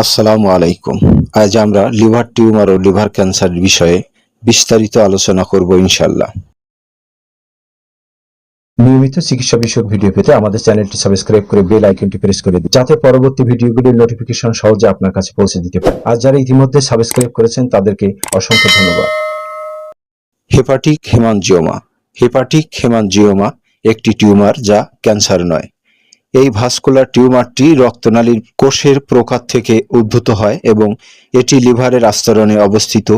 আসসালামু আলাইকুম। আজ আমরা লিভার টিউমার ও লিভার ক্যান্সার বিষয়ে বিস্তারিত আলোচনা করব ইনশাল্লাহ নিয়মিত চিকিৎসা বিষয়ক ভিডিও পেতে আমাদের চ্যানেলটি সাবস্ক্রাইব করে বেল আইকনটি প্রেস করে দিন, যাতে পরবর্তী ভিডিওগুলির নোটিফিকেশন সহজে আপনার কাছে পৌঁছে দিতে পারে। আর যারা ইতিমধ্যে সাবস্ক্রাইব করেছেন, তাদেরকে অসংখ্য ধন্যবাদ। হেপাটিক হেমানজিওমা হেপাটিক হেমানজিওমা একটি টিউমার যা ক্যান্সার নয়। এই ভাস্কুলার টিউমারটি রক্তনালীর কোষের প্রকার থেকে উদ্ভূত হয় এবং এটি লিভারের আস্তরণে অবস্থিত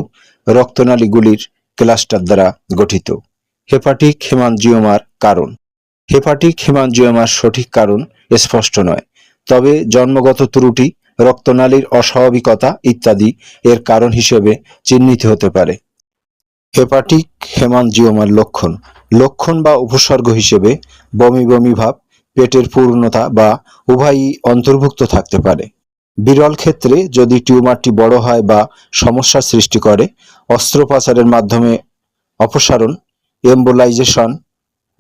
রক্তনালীগুলির ক্লাস্টার দ্বারা গঠিত। হেপাটিক হেমানজিওমার কারণ। হেপাটিক হেমানজিওমার সঠিক কারণ স্পষ্ট নয়, তবে জন্মগত ত্রুটি, রক্তনালীর অস্বাভাবিকতা ইত্যাদি এর কারণ হিসেবে চিহ্নিত হতে পারে। হেপাটিক হেমানজিওমার লক্ষণ। লক্ষণ বা উপসর্গ হিসেবে বমি বমি ভাব পেটের পূর্ণতা বা উভয়ই অন্তর্ভুক্ত থাকতে পারে। বিরল ক্ষেত্রে যদি টিউমারটি বড় হয় বা সমস্যার সৃষ্টি করে, অস্ত্রোপচারের মাধ্যমে অপসারণ, এম্বোলাইজেশন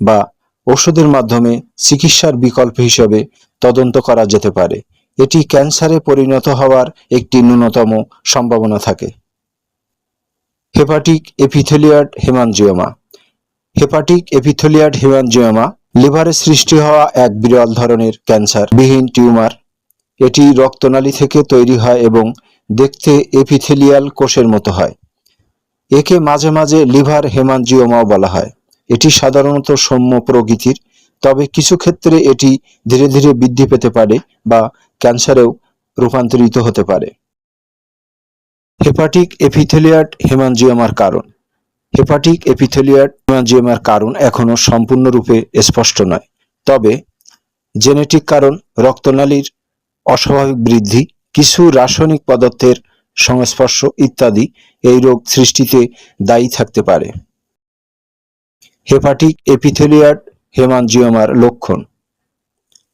বা ওষুধের মাধ্যমে চিকিৎসার বিকল্প হিসেবে তদন্ত করা যেতে পারে। এটি ক্যান্সারে পরিণত হওয়ার একটি ন্যূনতম সম্ভাবনা থাকে। হেপাটিক এপিথেলিয়াড হেমানজিওমা হেপাটিক এপিথেলিয়াড হেমানজিওমা লিভারে সৃষ্টি হওয়া এক বিরল ধরনের ক্যান্সার বিহীন টিউমার। এটি রক্তনালী থেকে তৈরি হয় এবং দেখতে এপিথেলিয়াল কোষের মতো হয়। একে মাঝে মাঝে লিভার হেমানজিওমাও বলা হয়। এটি সাধারণত সৌম্য প্রকৃতির, তবে কিছু ক্ষেত্রে এটি ধীরে ধীরে বৃদ্ধি পেতে পারে বা ক্যান্সারেও রূপান্তরিত হতে পারে। হেপাটিক এপিথেলিয়াট হেমানজিওমার কারণ। হেপাটিক এপিথেলিয়ার হেমানজিওমার কারণ এখনও সম্পূর্ণরূপে স্পষ্ট নয়। তবে, জেনেটিক কারণ রক্তনালীর অস্বাভাবিক বৃদ্ধি, কিছু রাসায়নিক পদার্থের সংস্পর্শ ইত্যাদি এই রোগ সৃষ্টিতে দায়ী থাকতে পারে। হেপাটিক এপিথেলিয়াড হেমানজিওমার লক্ষণ।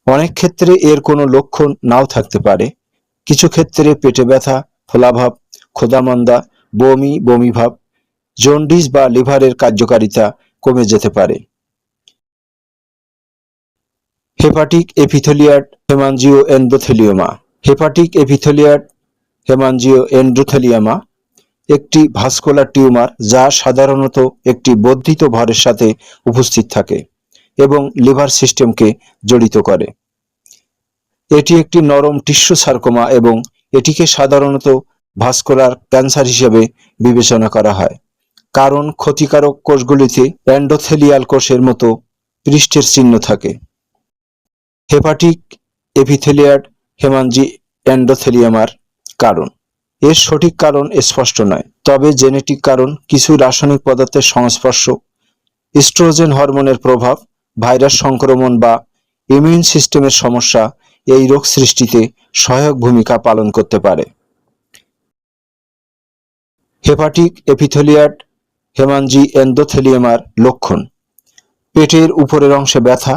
অনেক ক্ষেত্রে এর কোনো লক্ষণ নাও থাকতে পারে। কিছু ক্ষেত্রে পেটে ব্যথা, ফোলাভাব ক্ষুধামন্দা বমি, বমিভাব জন্ডিস বা লিভারের কার্যকারিতা কমে যেতে পারে। হেপাটিক এপিথেলিয়াড হেমানজিও এন্ডোথেলিওমা হেপাটিক এপিথেলিয়াড হেমানজিও এন্ডোথেলিয়ামা একটি ভাস্কুলার টিউমার যা সাধারণত একটি বর্ধিত ভরের সাথে উপস্থিত থাকে এবং লিভার সিস্টেমকে জড়িত করে। এটি একটি নরম টিস্যু সার্কোমা এবং এটিকে সাধারণত ভাস্কুলার ক্যান্সার হিসেবে বিবেচনা করা হয়। কারণ ক্ষতিকারক কোষগুলিতে অ্যান্ডোথেলিয়াল কোষের মতো পৃষ্ঠের চিহ্ন থাকে। হেপাটিক এপিথেলিয়াড হেমানজি অ্যান্ডোথেলিয়ামার কারণ। এর সঠিক কারণ স্পষ্ট নয়, তবে জেনেটিক কারণ কিছু রাসায়নিক পদার্থের সংস্পর্শ, ইস্ট্রোজেন হরমোনের প্রভাব, ভাইরাস সংক্রমণ বা ইমিউন সিস্টেমের সমস্যা এই রোগ সৃষ্টিতে সহায়ক ভূমিকা পালন করতে পারে। হেপাটিক এপিথেলিয়াড হেমানজি এন্ডোথেলিয়ামার লক্ষণ। পেটের উপরের অংশে ব্যথা,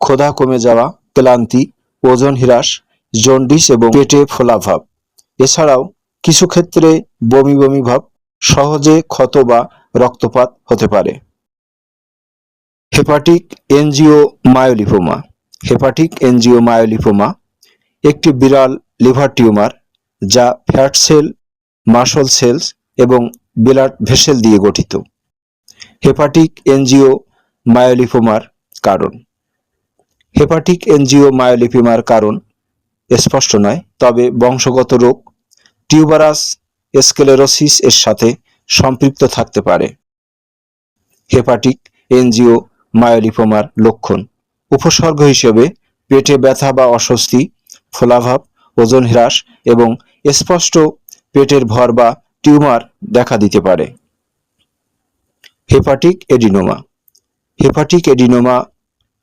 ক্ষুধা কমে যাওয়া, ক্লান্তি, ওজন হ্রাস, জন্ডিস এবং পেটে ফোলাভাব এছাড়াও কিছু ক্ষেত্রে বমি বমি ভাব, সহজে ক্ষত বা রক্তপাত হতে পারে। Hepatic angiomyolipoma hepatic angiomyolipoma একটি বিরাল লিভার টিউমার যা ফ্যাট সেল, মাসল সেলস এবং ব্লাড ভেসেল দিয়ে গঠিত। হেপাটিক এনজিও মায়োলিপোমার কারণ। হেপাটিক এনজিও মায়োলিপোমার কারণ স্পষ্ট নয়, তবে বংশগত রোগ, টিউবারাস স্কেলেরোসিস এর সাথে সম্পৃক্ত থাকতে পারে। হেপাটিক এনজিও মায়োলিপোমার লক্ষণ। উপসর্গ হিসেবে পেটে ব্যথা বা অস্বস্তি, ফোলাভাব, ওজন হ্রাস এবং স্পষ্ট পেটের ভর বা টিউমার দেখা দিতে পারে। Hepatic adenoma. Hepatic adenoma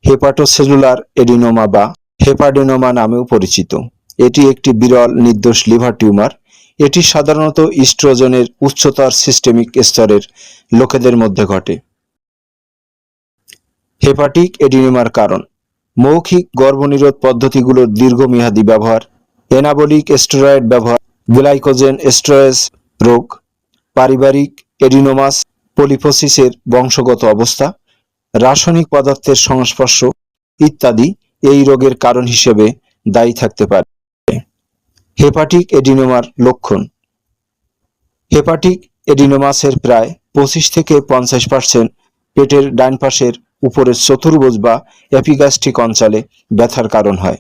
hepatocellular adenoma বা হেপাডেনোমা নামেও পরিচিত। এটি একটি বিরল নির্দোষ লিভার টিউমার। এটি সাধারণত ইস্ট্রোজেনের উচ্চতর সিস্টেমিক স্তরের লোকেদের মধ্যে ঘটে। হেপাটিক এডিনোমার কারণ। মৌখিক গর্ভনিরোধ পদ্ধতিগুলোর দীর্ঘমেয়াদী ব্যবহার এনাবলিক স্টেরয়েড ব্যবহার, গ্লাইকোজেন স্টোরেজ রোগ, পারিবারিক এডিনোমাস, পলিফোসিসের বংশগত অবস্থা, রাসায়নিক পদার্থের সংস্পর্শ ইত্যাদি এই রোগের কারণ হিসেবে দায়ী থাকতে পারে। হেপাটিক এডিনোমার লক্ষণ। হেপাটিক এডিনোমাসের প্রায় পঁচিশ থেকে পঞ্চাশ পার্সেন্ট পেটের ডান পাশের উপরের চতুর্ভুজ বা অ্যাপিগাস্টিক অঞ্চলে ব্যথার কারণ হয়।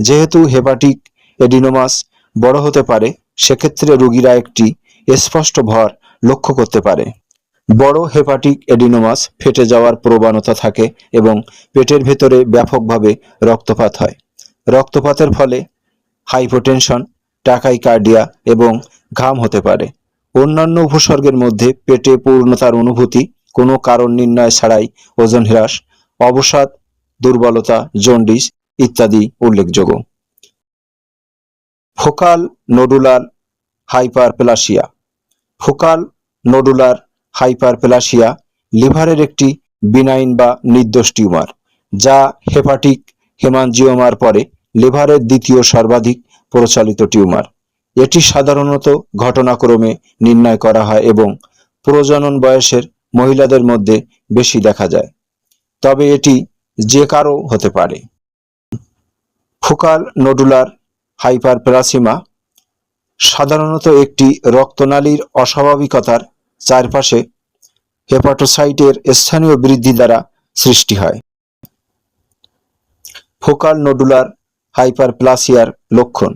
যেহেতু হেপাটিক এডিনোমাস বড় হতে পারে, সেক্ষেত্রে রোগীরা একটি স্পষ্ট ভর লক্ষ্য করতে পারে। বড় হেপাটিক এডিনোমাস ফেটে যাওয়ার প্রবণতা থাকে এবং পেটের ভেতরে ব্যাপকভাবে রক্তপাত হয়। রক্তপাতের ফলে হাইপোটেনশন, টাকাইকার্ডিয়া এবং ঘাম হতে পারে। অন্যান্য উপসর্গের মধ্যে পেটে পূর্ণতার অনুভূতি কোনো কারণ নির্ণয় ছাড়াই ওজন হ্রাস, অবসাদ, দুর্বলতা, জন্ডিস ইত্যাদি উল্লেখযোগ্য। Focal nodular hyperplasia focal nodular hyperplasia লিভারের একটি বিনাইন বা নির্দোষ টিউমার, যা হেপাটিক হেমানজিওমার পরে লিভারের দ্বিতীয় সর্বাধিক প্রচলিত টিউমার। এটি সাধারণত ঘটনাক্রমে নির্ণয় করা হয় এবং প্রজনন বয়সের মহিলাদের মধ্যে বেশি দেখা যায়। তবে এটি যে কারও হতে পারে। ফোকাল নোডুলার হাইপারপ্লাসিমা সাধারণত একটি রক্তনালীর অস্বাভাবিকতার চারপাশে হেপাটোসাইটের স্থানীয় বৃদ্ধি দ্বারা সৃষ্টি হয়। ফোকাল নোডুলার হাইপারপ্লাসিয়ার লক্ষণ।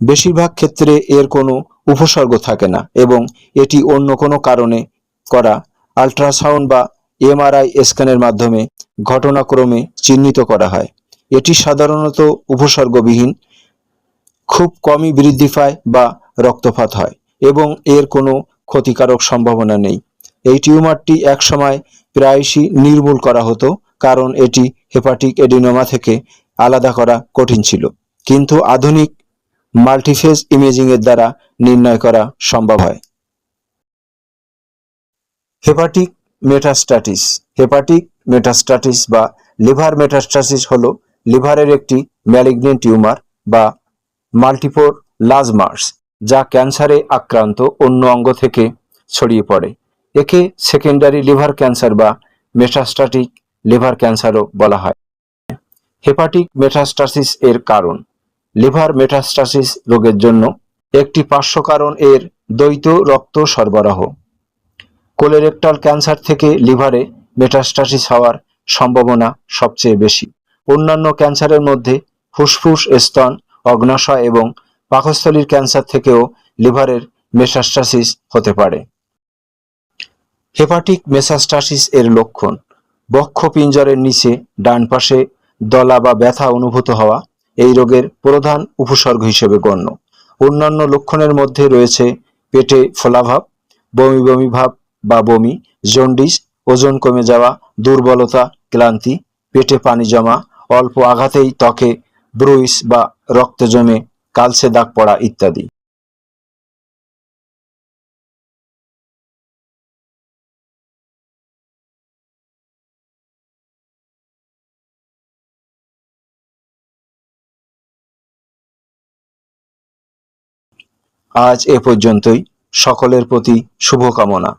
বেশিরভাগ ক্ষেত্রে এর কোনো উপসর্গ থাকে না এবং এটি অন্য কোনো কারণে করা আল্ট্রাসাউন্ড বা এমআরআই স্ক্যানের মাধ্যমে ঘটনাক্রমে চিহ্নিত করা হয়। এটি সাধারণত উপসর্গবিহীন খুব কমই বৃদ্ধি পায় বা রক্তপাত হয় এবং এর কোনো ক্ষতিকারক সম্ভাবনা নেই। এই টিউমারটি একসময় প্রায়শই নির্মূল করা হতো, কারণ এটি হেপাটিক এডিনোমা থেকে আলাদা করা কঠিন ছিল। কিন্তু আধুনিক মাল্টিফেজ ইমেজিং এর দ্বারা নির্ণয় করা সম্ভব হয়। হেপাটিক মেটাস্টাটিস হেপাটিক মেটাস্টাটিস বা লিভার মেটাস্ট্যাটিস হলো লিভারের একটি ম্যালিগনেন্ট টিউমার বা মাল্টিপোর লাজমার্স, যা ক্যান্সারে আক্রান্ত অন্য অঙ্গ থেকে ছড়িয়ে পড়ে। একে সেকেন্ডারি লিভার ক্যান্সার বা মেটাস্ট্যাটিক লিভার ক্যান্সারও বলা হয়। হেপাটিক মেটাস্টাসিস এর কারণ। লিভার মেটাস্টাসিস রোগের জন্য একটি পার্শ্ব কারণ এর দ্বৈত রক্ত সরবরাহ। কোলোরেক্টাল ক্যান্সার থেকে লিভারে মেটাস্টাসিস হওয়ার সম্ভাবনা সবচেয়ে বেশি। অন্যান্য ক্যান্সারের মধ্যে ফুসফুস, স্তন অগ্নাশয় এবং পাকস্থলীর ক্যান্সার থেকেও লিভারের মেটাস্টাসিস হতে পারে। হেপাটিক মেটাস্টাসিস এর লক্ষণ, বক্ষ পিঞ্জরের নিচে ডান পাশে দলা বা ব্যথা অনুভূত হওয়া এই রোগের প্রধান উপসর্গ হিসেবে গণ্য। অন্যান্য লক্ষণের মধ্যে রয়েছে পেটে ফোলাভাব বমি বমি ভাব বা বমি, জন্ডিস, ওজন কমে যাওয়া, দুর্বলতা, ক্লান্তি, পেটে পানি জমা, অল্প আঘাতেই ত্বকে ব্রুইস বা রক্ত জমে কালসে দাগ পড়া ইত্যাদি। আজ এ পর্যন্তই। সকলের প্রতি শুভকামনা।